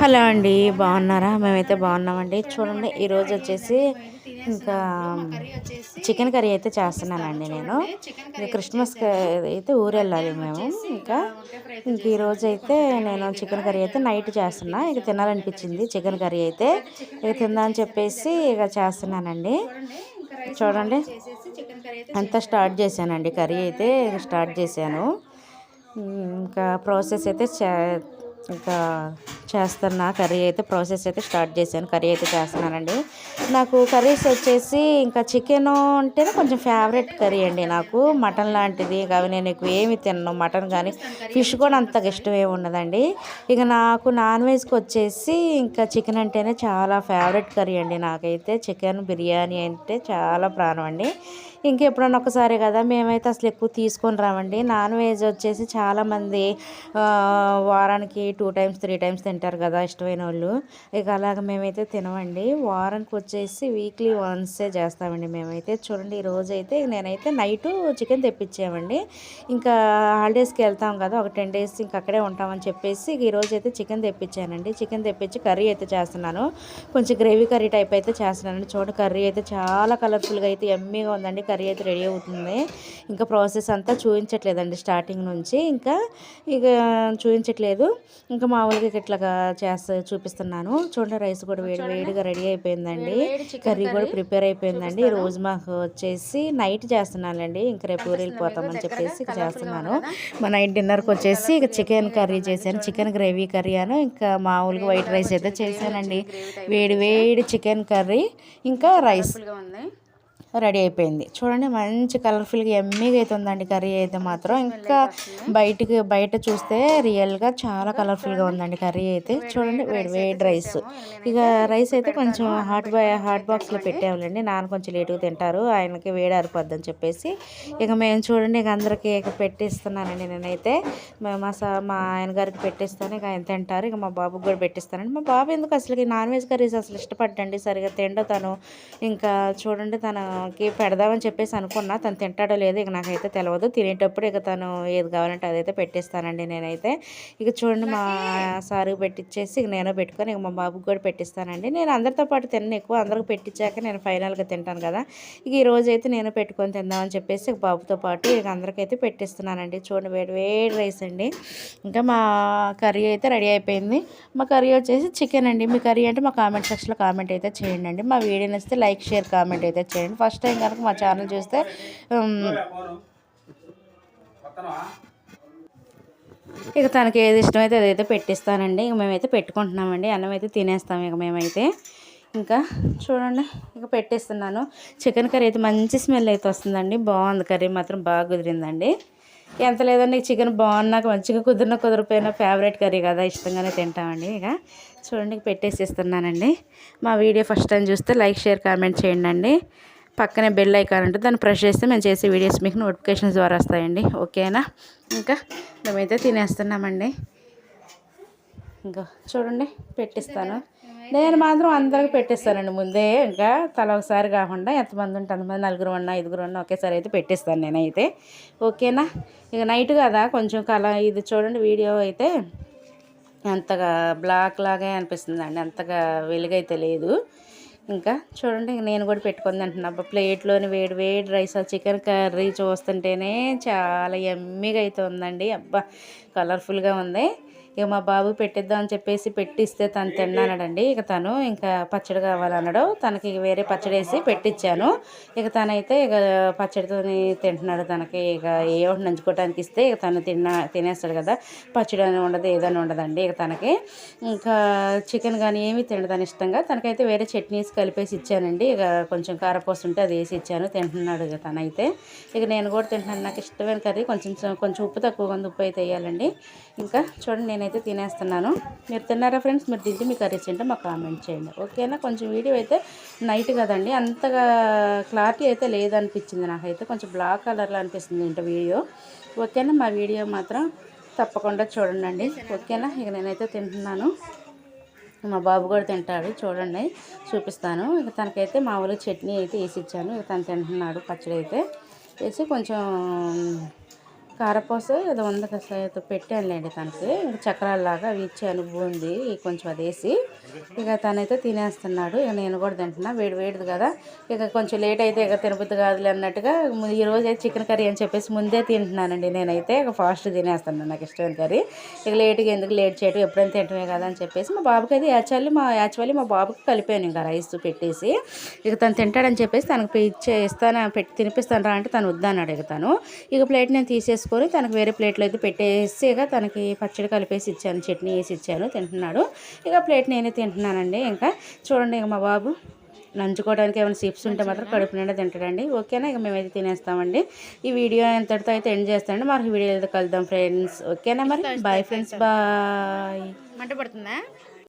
Hello అండి బాగున్నారా? మేమైతే బాగున్నామండి. చూడండి ఈరోజు వచ్చేసి ఇంకా చికెన్ కర్రీ అయితే చేస్తున్నానండి నేను. క్రిస్మస్ అయితే ఊరు వెళ్ళాలి మేము ఇంకా. ఇంక ఈరోజు అయితే నేను చికెన్ కర్రీ అయితే నైట్ చేస్తున్నా. ఇక తినాలనిపించింది చికెన్ కర్రీ అయితే. ఇక తిందామని చెప్పేసి ఇక చేస్తున్నానండి. చూడండి అంతా స్టార్ట్ చేశానండి కర్రీ అయితే. స్టార్ట్ చేశాను. ఇంకా ప్రాసెస్ అయితే ఇంకా చేస్తున్నా. కర్రీ అయితే ప్రాసెస్ అయితే స్టార్ట్ చేశాను. కర్రీ అయితే చేస్తున్నానండి. నాకు కర్రీస్ వచ్చేసి ఇంకా చికెన్ అంటేనే కొంచెం ఫేవరెట్ కర్రీ అండి నాకు. మటన్ లాంటిది. అవి నేను ఎక్కువ ఏమి తిన్నాను మటన్ కానీ ఫిష్ కూడా అంతగా ఇష్టం ఏమి ఉండదండి. ఇక నాకు నాన్ వెజ్కి వచ్చేసి ఇంకా చికెన్ అంటేనే చాలా ఫేవరెట్ కర్రీ అండి నాకైతే. చికెన్ బిర్యానీ అంటే చాలా ప్రాణం అండి. ఇంకెప్పుడన్నా ఒకసారి కదా మేమైతే అసలు ఎక్కువ తీసుకొని రామండి నాన్ వెజ్ వచ్చేసి చాలామంది వారానికి టూ టైమ్స్ త్రీ టైమ్స్ తింటారు కదా ఇష్టమైన వాళ్ళు. ఇక అలాగ మేమైతే తినమండి. వారానికి వచ్చేసి వీక్లీ వన్సే చేస్తామండి మేమైతే. చూడండి ఈ రోజు అయితే నేనైతే నైట్ చికెన్ తెప్పించామండి. ఇంకా హాలిడేస్కి వెళ్తాం కదా ఒక టెన్ డేస్ ఇంకా అక్కడే ఉంటామని చెప్పేసి ఈరోజు అయితే చికెన్ తెప్పించానండి. చికెన్ తెప్పించి కర్రీ అయితే చేస్తున్నాను. కొంచెం గ్రేవీ కర్రీ టైప్ అయితే చేస్తున్నానండి. చూడండి కర్రీ అయితే చాలా కలర్ఫుల్గా అయితే ఎమ్మీగా ఉందండి. కర్రీ అయితే రెడీ అవుతుంది. ఇంకా ప్రాసెస్ అంతా చూపించట్లేదండి స్టార్టింగ్ నుంచి. ఇంకా ఇక చూపించట్లేదు ఇంకా మామూలుగా ఇట్లాగా చేస్తా చూపిస్తున్నాను. చూడండి రైస్ కూడా వేడి వేడిగా రెడీ అయిపోయిందండి. కర్రీ కూడా ప్రిపేర్ అయిపోయిందండి. ఈ రోజు మాకు వచ్చేసి నైట్ చేస్తున్నానండి. ఇంకా రేపు ఊరు వెళ్ళిపోతామని చెప్పేసి ఇక చేస్తున్నాను. మా నైట్ డిన్నర్కి వచ్చేసి ఇక చికెన్ కర్రీ చేశాను. చికెన్ గ్రేవీ కర్రీ అను. ఇంకా మామూలుగా వైట్ రైస్ అయితే చేశానండి. వేడి వేడి చికెన్ కర్రీ. ఇంకా రైస్ రెడీ అయిపోయింది. చూడండి మంచి కలర్ఫుల్గా ఎమ్మీగా అయితే ఉందండి కర్రీ అయితే మాత్రం. ఇంకా బయటికి బయట చూస్తే రియల్గా చాలా కలర్ఫుల్గా ఉందండి కర్రీ అయితే. చూడండి వేడి వేడి రైస్ ఇక రైస్ అయితే కొంచెం హాట్ బా హాట్ బాక్స్లో పెట్టాములేండి. నాన్న కొంచెం లేటుగా తింటారు. ఆయనకి వేడి అని చెప్పేసి ఇక మేము చూడండి ఇక అందరికీ ఇక పెట్టిస్తున్నానండి నేనైతే. మా సా మా ఆయన గారికి పెట్టిస్తాను. ఇక ఆయన తింటారు. ఇక మా బాబుకి కూడా పెట్టిస్తానండి. మా బాబు ఎందుకు అసలు నాన్ వెజ్ కర్రీస్ అసలు ఇష్టపడ్డండి. సరిగా తిండో తను. ఇంకా చూడండి తన తనకి పెడదామని చెప్పేసి అనుకున్నా తను తింటాడో లేదో ఇక నాకైతే తెలియదు తినేటప్పుడు ఇక తను ఏది కావాలంటే అదైతే పెట్టిస్తానండి నేనైతే. ఇక చూడండి మా సారు పెట్టించేసి ఇక నేను పెట్టుకొని ఇక మా బాబుకి కూడా పెట్టిస్తానండి. నేను అందరితో పాటు తిన్న ఎక్కువ. అందరికి పెట్టించాక నేను ఫైనల్గా తింటాను కదా. ఇక ఈ రోజు అయితే నేను పెట్టుకొని తిందామని చెప్పేసి ఇక బాబుతో పాటు ఇక అందరికైతే పెట్టిస్తున్నానండి. చూడండి వేడి వేడి రైస్ అండి. ఇంకా మా కర్రీ అయితే రెడీ అయిపోయింది. మా కర్రీ వచ్చేసి చికెన్ అండి. మీ కర్రీ అంటే మా కామెంట్ సెక్షన్లో కామెంట్ అయితే చేయండి మా వీడియో నచ్చితే లైక్ షేర్ కామెంట్ అయితే చేయండి. ఫస్ట్ టైం కనుక మా ఛానల్ చూస్తే ఇక తనకి ఏది ఇష్టమైతే అదైతే పెట్టిస్తానండి. ఇక మేమైతే పెట్టుకుంటున్నామండి. అన్నం అయితే తినేస్తాం ఇక మేమైతే. ఇంకా చూడండి ఇక పెట్టేస్తున్నాను. చికెన్ కర్రీ అయితే మంచి స్మెల్ అయితే వస్తుందండి. బాగుంది కర్రీ మాత్రం బాగా కుదిరిందండి. ఎంత లేదండి చికెన్ బాగున్నాక మంచిగా కుదిరిన కుదిరిపోయిన ఫేవరెట్ కర్రీ కదా ఇష్టంగానే తింటామండి ఇక. చూడండి పెట్టేసి ఇస్తున్నానండి మా వీడియో ఫస్ట్ టైం చూస్తే లైక్ షేర్ కామెంట్ చేయండి అండి. పక్కనే బెల్ ఐకాన్ ఉంటుంది దాన్ని ప్రెస్ చేస్తే మేము చేసే వీడియోస్ మీకు నోటిఫికేషన్స్ ద్వారా వస్తాయండి. ఓకేనా ఇంకా మేమైతే తినేస్తున్నామండి. ఇంకా చూడండి పెట్టిస్తాను. నేను మాత్రం అందరికి పెట్టిస్తానండి ముందే. ఇంకా తల ఒకసారి కాకుండా ఎంతమంది ఉంటే అంతమంది నలుగురు ఉన్నా ఐదుగురు ఉన్నా ఒకేసారి అయితే పెట్టిస్తాను నేనైతే. ఓకేనా ఇక నైట్ కదా కొంచెం కల ఇది చూడండి వీడియో అయితే అంతగా బ్లాక్ లాగే అనిపిస్తుంది అండి అంతగా వెలుగైతే లేదు. ఇంకా చూడండి నేను కూడా పెట్టుకుంది అంటున్నా. ప్లేట్లోని వేడి వేడి రైస్ చికెన్ కర్రీ చూస్తుంటేనే చాలా ఎమ్మిగా అయితే ఉందండి అబ్బా కలర్ఫుల్గా ఉంది. ఇక మా బాబు పెట్టిద్దాం అని చెప్పేసి పెట్టిస్తే తను తిన్నానడండి. ఇక తను ఇంకా పచ్చడి కావాలన్నాడు. తనకి వేరే పచ్చడి వేసి పెట్టించాను ఇక తనైతే ఇక పచ్చడితో తింటున్నాడు తనకి. ఇక ఏ ఒకటి నంచుకోవడానికి ఇస్తే ఇక తను తిన్న తినేస్తాడు కదా. పచ్చడి అని ఉండదు ఏదని ఉండదండి ఇక తనకి. ఇంకా చికెన్ కానీ ఏమీ తినదని ఇష్టంగా. తనకైతే వేరే చట్నీస్ కలిపేసి ఇచ్చానండి. ఇక కొంచెం కారపోసి ఉంటే అది వేసి ఇచ్చాను. తింటున్నాడు ఇక తనైతే. ఇక నేను కూడా తింటున్నాను. నాకు ఇష్టమైన కర్రీ కొంచెం కొంచెం ఉప్పు తక్కువ ఉంది. ఉప్పు అయితే వేయాలండి. ఇంకా చూడండి నేను నేనైతే తినేస్తున్నాను. మీరు తిన్నారా ఫ్రెండ్స్? మీరు తింటే మీకు కర్రీస్ ఏంటో మాకు కామెంట్ చేయండి. ఓకేనా? కొంచెం వీడియో అయితే నైట్ కదండి. అంతగా క్లారిటీ అయితే లేదనిపించింది నాకైతే. కొంచెం బ్లాక్ కలర్లో అనిపిస్తుంది ఏంటో వీడియో. ఓకేనా? మా వీడియో మాత్రం తప్పకుండా చూడండి ఓకేనా? ఇక నేనైతే తింటున్నాను. మా బాబు కూడా తింటాడు. చూడండి. చూపిస్తాను. ఇక తనకైతే మామూలుగా చట్నీ అయితే వేసి ఇచ్చాను. ఇక తను తింటున్నాడు పచ్చడి అయితే వేసి కొంచెం కారపూస ఏదో ఉంది కదా ఏదో పెట్టానులేండి తనకి. ఇంకా చక్రాలలాగా అవి ఇచ్చాను బూంది కొంచెం అది వేసి. ఇక తనైతే తినేస్తున్నాడు ఇక నేను కూడా తింటున్నా వేడి వేడిది కదా. ఇక కొంచెం లేట్ అయితే ఇక తినబుద్ది కాదులే అన్నట్టుగా ఈరోజు అయితే చికెన్ కర్రీ అని చెప్పేసి ముందే తింటున్నానండి నేనైతే. ఇక ఫాస్ట్ తినేస్తాను నాకు ఇష్టమైన కర్రీ. ఇక లేట్గా ఎందుకు లేట్ చేయడం ఎప్పుడైనా తింటమే కదా అని చెప్పేసి మా బాబుకి అయితే యాక్చువల్లీ మా యాక్చువల్లీ మా బాబుకి కలిపాను ఇంకా రైస్ పెట్టేసి. ఇక తను తింటాడని చెప్పేసి తనకు ఇచ్చే ఇస్తాను పెట్టి తినిపిస్తాను రా అంటే తను వద్దన్నాడు ఇక తను ఇక ప్లేట్ నేను తీసేసుకొని తనకు వేరే ప్లేట్లో అయితే పెట్టేసి ఇక తనకి పచ్చడి కలిపేసి ఇచ్చాను చట్నీ వేసి ఇచ్చాను తింటున్నాడు. ఇక ప్లేట్ నేనే తింటున్నానండి ఇంకా. చూడండి ఇక మా బాబు నంచుకోవడానికి ఏమైనా చిప్స్ ఉంటే మాత్రం కడుపు నిండా తింటాడండి. ఓకేనా? ఇక మేమైతే తినేస్తామండి. ఈ వీడియో ఎంతటితో అయితే ఎండ్ చేస్తానండి. మరొక వీడియో అయితే కలుద్దాం ఫ్రెండ్స్. ఓకేనా మరి? Bye friends. బాయ్ మంట పడుతుందా?